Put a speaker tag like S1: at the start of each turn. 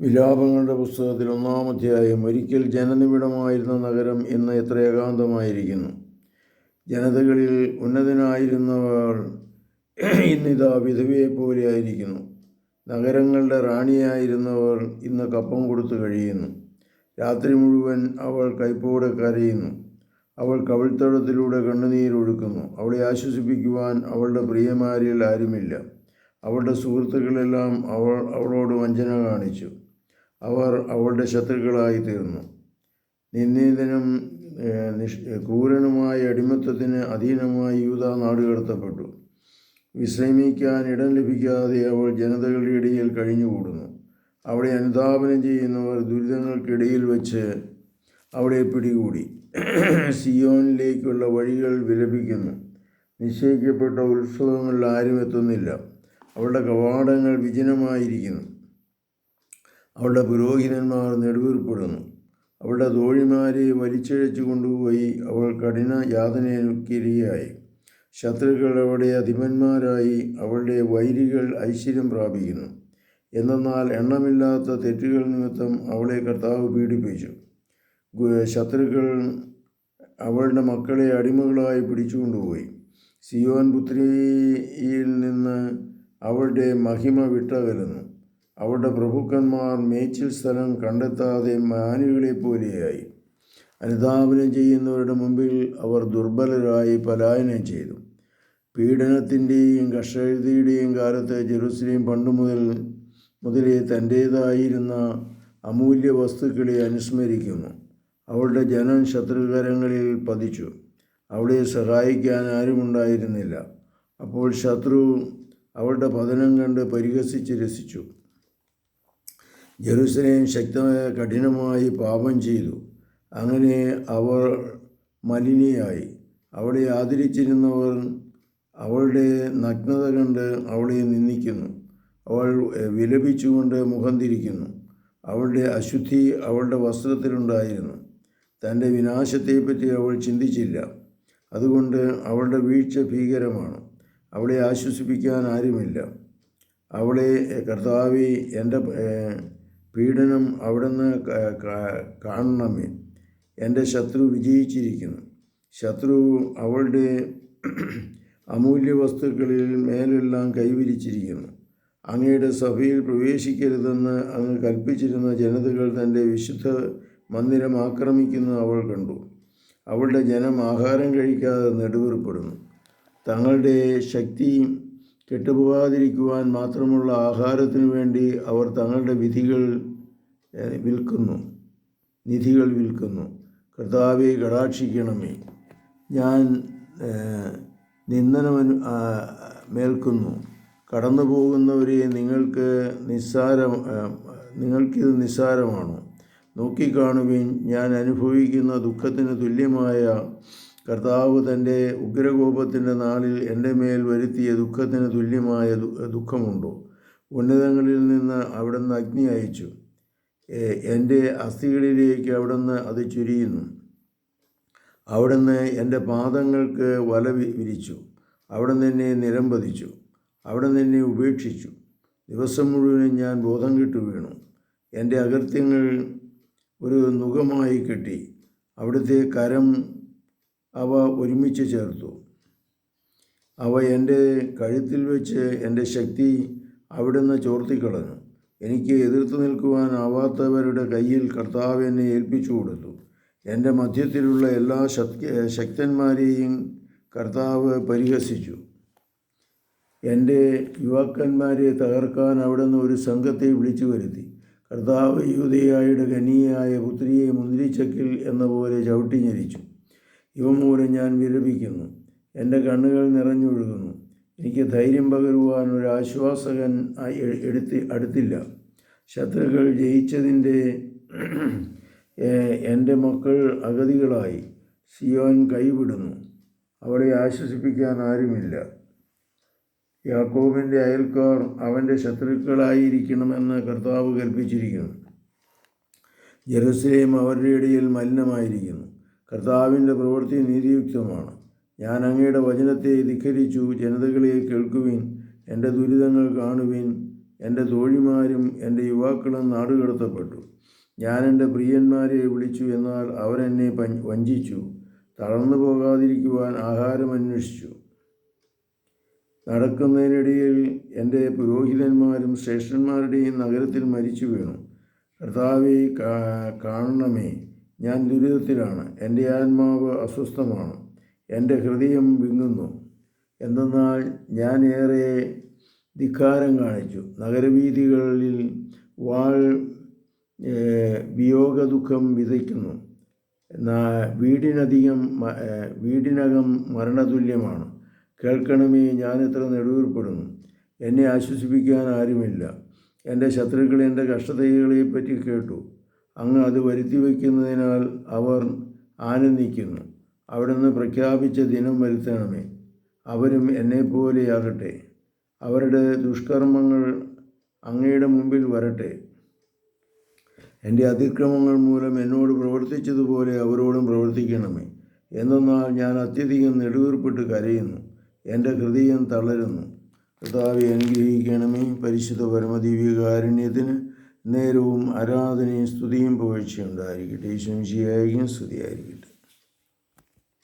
S1: വിലാപങ്ങളുടെ പുസ്തകത്തിൽ ഒന്നാം അധ്യായം ഒരിക്കൽ ജനനിബിഡമായിരുന്ന നഗരം ഇന്ന് എത്ര ഏകാന്തമായിരിക്കുന്നു. ജനതകളിൽ ഉന്നതനായിരുന്നവർ ഇന്നിതാ വിധവയെപ്പോലെ ആയിരിക്കുന്നു. നഗരങ്ങളുടെ റാണിയായിരുന്നവർ ഇന്ന് കപ്പം കൊടുത്തു കഴിയുന്നു. രാത്രി മുഴുവൻ അവൾ കൈപ്പോടെ കരയുന്നു. അവൾ കവിൾത്തടത്തിലൂടെ കണ്ണുനീരൊഴുക്കുന്നു അവളെ ആശ്വസിപ്പിക്കുവാൻ അവളുടെ പ്രിയമാരിൽ ആരുമില്ല. അവളുടെ സുഹൃത്തുക്കളെല്ലാം അവൾ അവളോട് വഞ്ചന കാണിച്ചു. അവർ അവളുടെ ശത്രുക്കളായി തീർന്നു നിന്ദിതനും നിഷ് ക്രൂരനുമായ അടിമത്തത്തിന് അധീനമായി യൂത നാടുകടത്തപ്പെട്ടു വിശ്രമിക്കാൻ ഇടം ലഭിക്കാതെ അവൾ ജനതകളുടെ ഇടയിൽ കഴിഞ്ഞുകൂടുന്നു. അവിടെ അനുതാപനം ചെയ്യുന്നവർ ദുരിതങ്ങൾക്കിടയിൽ വച്ച് അവളെ പിടികൂടി. സിയോനിലേക്കുള്ള വഴികൾ വിലപിക്കുന്നു. നിശ്ചയിക്കപ്പെട്ട ഉത്സവങ്ങളിൽ ആരും എത്തുന്നില്ല. അവളുടെ കവാടങ്ങൾ വിജനമായിരിക്കുന്നു. അവളുടെ പുരോഹിതന്മാർ നെടുവീർപ്പെടുന്നു. അവളുടെ തോഴിമാരെ വലിച്ചിഴച്ചു കൊണ്ടുപോയി അവൾ കഠിന യാതനയ്ക്കിരയായി ശത്രുക്കൾ അവിടെ അധിപന്മാരായി അവളുടെ വൈരികൾ ഐശ്വര്യം പ്രാപിക്കുന്നു. എന്തെന്നാൽ എണ്ണമില്ലാത്ത തെറ്റുകൾ നിമിത്തം അവളെ കർത്താവ് പീഡിപ്പിച്ചു. ശത്രുക്കൾ അവളുടെ മക്കളെ അടിമകളായി പിടിച്ചുകൊണ്ടുപോയി. സിയോൻ പുത്രിയിൽ നിന്ന് അവളുടെ മഹിമ വിട്ടകലുന്നു. അവളുടെ പ്രഭുക്കന്മാർ മേച്ചിൽ സ്ഥലം കണ്ടെത്താതെ മാനുകളെ പോലെയായി. അനുതാപനം ചെയ്യുന്നവരുടെ മുമ്പിൽ അവർ ദുർബലരായി പലായനം ചെയ്തു. പീഡനത്തിന്റെയും കർഷകരുടെയും കാലത്ത് ജെറുസലേം പണ്ടു മുതൽ മുതലേ തന്റേതായിരുന്ന അമൂല്യ വസ്തുക്കളെ അനുസ്മരിക്കുന്നു. അവളുടെ ജനം ശത്രുകരങ്ങളിൽ പതിച്ചു. അവളെ സഹായിക്കാൻ ആരുമുണ്ടായിരുന്നില്ല അപ്പോൾ ശത്രു അവളുടെ പതനം കണ്ട് പരിഹസിച്ച് രസിച്ചു. ജെറുസലേം ശക്തമായ കഠിനമായി പാപം ചെയ്തു. അങ്ങനെ അവർ മലിനിയായി. അവളെ ആദരിച്ചിരുന്നവർ അവളുടെ നഗ്നത കണ്ട് അവളെ നിന്ദിക്കുന്നു. അവൾ വിലപിച്ചുകൊണ്ട് മുഖം തിരിക്കുന്നു. അവളുടെ അശുദ്ധി അവളുടെ വസ്ത്രത്തിലുണ്ടായിരുന്നു. തന്റെ വിനാശത്തെപ്പറ്റി അവൾ ചിന്തിച്ചില്ല. അതുകൊണ്ട് അവളുടെ വീഴ്ച ഭീകരമാണ്. അവളെ ആശ്വസിപ്പിക്കാൻ ആരുമില്ല. അവളെ കർത്താവി എന്റെ പീഡനം അവിടുന്ന് കാണണമേ. എന്റെ ശത്രു വിജയിച്ചിരിക്കുന്നു. ശത്രു അവളുടെ അമൂല്യ വസ്തുക്കളിൽ മേലെല്ലാം കൈവരിച്ചിരിക്കുന്നു. അങ്ങയുടെ സഭയിൽ പ്രവേശിക്കരുതെന്ന് അങ്ങ് കൽപ്പിച്ചിരുന്ന ജനതകൾ തന്റെ വിശുദ്ധ മന്ദിരം ആക്രമിക്കുന്നു അവൾ കണ്ടു. അവളുടെ ജനം ആഹാരം കഴിക്കാതെ നെടുവേർപ്പെടുന്നു. തങ്ങളുടെ ശക്തി കെട്ടുപോകാതിരിക്കുവാൻ മാത്രമുള്ള ആഹാരത്തിനു വേണ്ടി അവർ തങ്ങളുടെ വിധികൾ വിൽക്കുന്നു. നിധികൾ വിൽക്കുന്നു. കർത്താവെ കടാക്ഷിക്കണമേ. ഞാൻ നിന്ദനമനു മേൽക്കുന്നു. കടന്നു പോകുന്നവരെ നിങ്ങൾക്ക് നിസ്സാരം നിങ്ങൾക്കിത് നിസ്സാരമാണോ. നോക്കിക്കാണുവിൻ ഞാൻ അനുഭവിക്കുന്ന ദുഃഖത്തിന് തുല്യമായ കർത്താവ് തന്റെ ഉഗ്രകോപത്തിന്റെ നാളിൽ എന്റെ മേൽ വരുത്തിയ ദുഃഖത്തിന് തുല്യമായ ദുഃഖമുണ്ടോ? ഉന്നതങ്ങളിൽ നിന്ന് അവിടുന്ന് അഗ്നി അയച്ചു. എന്റെ അസ്ഥികളിലേക്ക് അവിടുന്ന് അത് ചുരിയുന്നു. അവിടുന്ന് എന്റെ പാദങ്ങൾക്ക് വല വിരിച്ചു. അവിടുന്ന് എന്നെ നിരംബതിച്ചു അവിടുന്ന് എന്നെ ഉപേക്ഷിച്ചു. ദിവസം മുഴുവനും ഞാൻ ബോധം കിട്ടു വീണു. എന്റെ അകൃത്യങ്ങൾ ഒരു നുഖമായി കിട്ടി. അവിടുത്തെ കരം അവ ഒരുമിച്ച് ചേർത്തു. അവ എന്റെ കഴുത്തിൽ വെച്ച് എന്റെ ശക്തി അവിടുന്ന് ചോർത്തിക്കളഞ്ഞു. എനിക്ക് എതിർത്ത് നിൽക്കുവാനാവാത്തവരുടെ കയ്യിൽ കർത്താവ് എന്നെ ഏൽപ്പിച്ചു കൊടുത്തു. എന്റെ മധ്യത്തിലുള്ള എല്ലാ ശക്തി ശക്തന്മാരെയും കർത്താവ് പരിഹസിച്ചു. എന്റെ യുവാക്കന്മാരെ തകർക്കാൻ അവിടുന്ന് ഒരു സംഘത്തെ വിളിച്ചു വരുത്തി. കർത്താവ് യൂതയായുടെ ഖനിയായ പുത്രിയെ മുന്തിരിച്ചക്കിൽ എന്ന പോലെ ചവിട്ടി ഇവ മൂലം ഞാൻ വിലപിക്കുന്നു എന്റെ കണ്ണുകൾ നിറഞ്ഞൊഴുകുന്നു. എനിക്ക് ധൈര്യം പകരുവാൻ ഒരു ആശ്വാസകൻ എടുത്ത് അടുത്തില്ല. ശത്രുക്കൾ ജയിച്ചതിന്റെ എന്റെ മക്കൾ അഗതികളായി. സിയോൻ കൈവിടുന്നു. അവളെ ആശ്വസിപ്പിക്കാൻ ആരുമില്ല. യാക്കോബിന്റെ അയൽക്കാർ അവന്റെ ശത്രുക്കളായിരിക്കണമെന്ന് കർത്താവ് കൽപ്പിച്ചിരിക്കുന്നു. ജെറുസലേം അവരുടെ ഇടയിൽ മലിനമായിരിക്കുന്നു. കർത്താവിന്റെ പ്രവൃത്തി നീതിയുക്തമാണ്. ഞാൻ അങ്ങയുടെ വചനത്തെ ധിഖരിച്ചു ജനതകളെ കേൾക്കുവിൻ എന്റെ ദുരിതങ്ങൾ കാണുവിൻ എന്റെ തോഴിമാരും എന്റെ യുവാക്കളും നാടുകടത്തപ്പെട്ടു ഞാൻ എന്റെ പ്രിയന്മാരെ വിളിച്ചു എന്നാൽ അവരെന്നെ വഞ്ചിച്ചു തളർന്നു പോകാതിരിക്കുവാൻ ആഹാരം അന്വേഷിച്ചു. നടക്കുന്നതിനിടയിൽ എന്റെ പുരോഹിതന്മാരും ശ്രേഷ്ഠന്മാരുടെയും നഗരത്തിൽ മരിച്ചു വീണു. കർത്താവെ കാണണമേ ഞാൻ ദുരിതത്തിലാണ്. എന്റെ ആത്മാവ് അസ്വസ്ഥമാണ്. എന്റെ ഹൃദയം വിങ്ങുന്നു. എന്തെന്നാൽ ഞാൻ ഏറെ ധിക്കാരം കാണിച്ചു. നഗരവീഥികളിൽ വാൾ വിയോഗ വിയോഗദുഃഖം വിതയ്ക്കുന്നു. വീടിനധികം വീടിനകം മരണതുല്യമാണ്. കേൾക്കണമേ ഞാൻ എത്ര നെടുവീർപ്പെടുന്നു. എന്നെ ആശ്വസിപ്പിക്കാൻ ആരുമില്ല. എന്റെ ശത്രുക്കൾ എന്റെ കഷ്ടതകളെപ്പറ്റി കേട്ടു. അങ്ങ് അത് വരുത്തി വയ്ക്കുന്നതിനാൽ അവർ ആനന്ദിക്കുന്നു. അവിടുന്ന് പ്രഖ്യാപിച്ച ദിനം വരുത്തണമേ. അവരും എന്നെപ്പോലെയാകട്ടെ. അവരുടെ ദുഷ്കർമ്മങ്ങൾ അങ്ങയുടെ മുമ്പിൽ വരട്ടെ. എന്റെ അതിക്രമങ്ങൾ മൂലം എന്നോട് പ്രവർത്തിച്ചതുപോലെ അവരോടും പ്രവർത്തിക്കണമേ. എന്തെന്നാൽ ഞാൻ അത്യധികം നെടുവീർപ്പിട്ട് കരയുന്നു. എന്റെ ഹൃദയം തളരുന്നു. കർത്താവെ അനുഗ്രഹിക്കണമേ. പരിശുദ്ധ പരമദിവ്യകാരുണ്യത്തിന് നേരവും ആരാധനയും സ്തുതിയും പുകഴ്ചയുണ്ടായിരിക്കട്ടെ ഈശ്വംശിയായിരിക്കും സ്തുതിയായിരിക്കട്ടെ.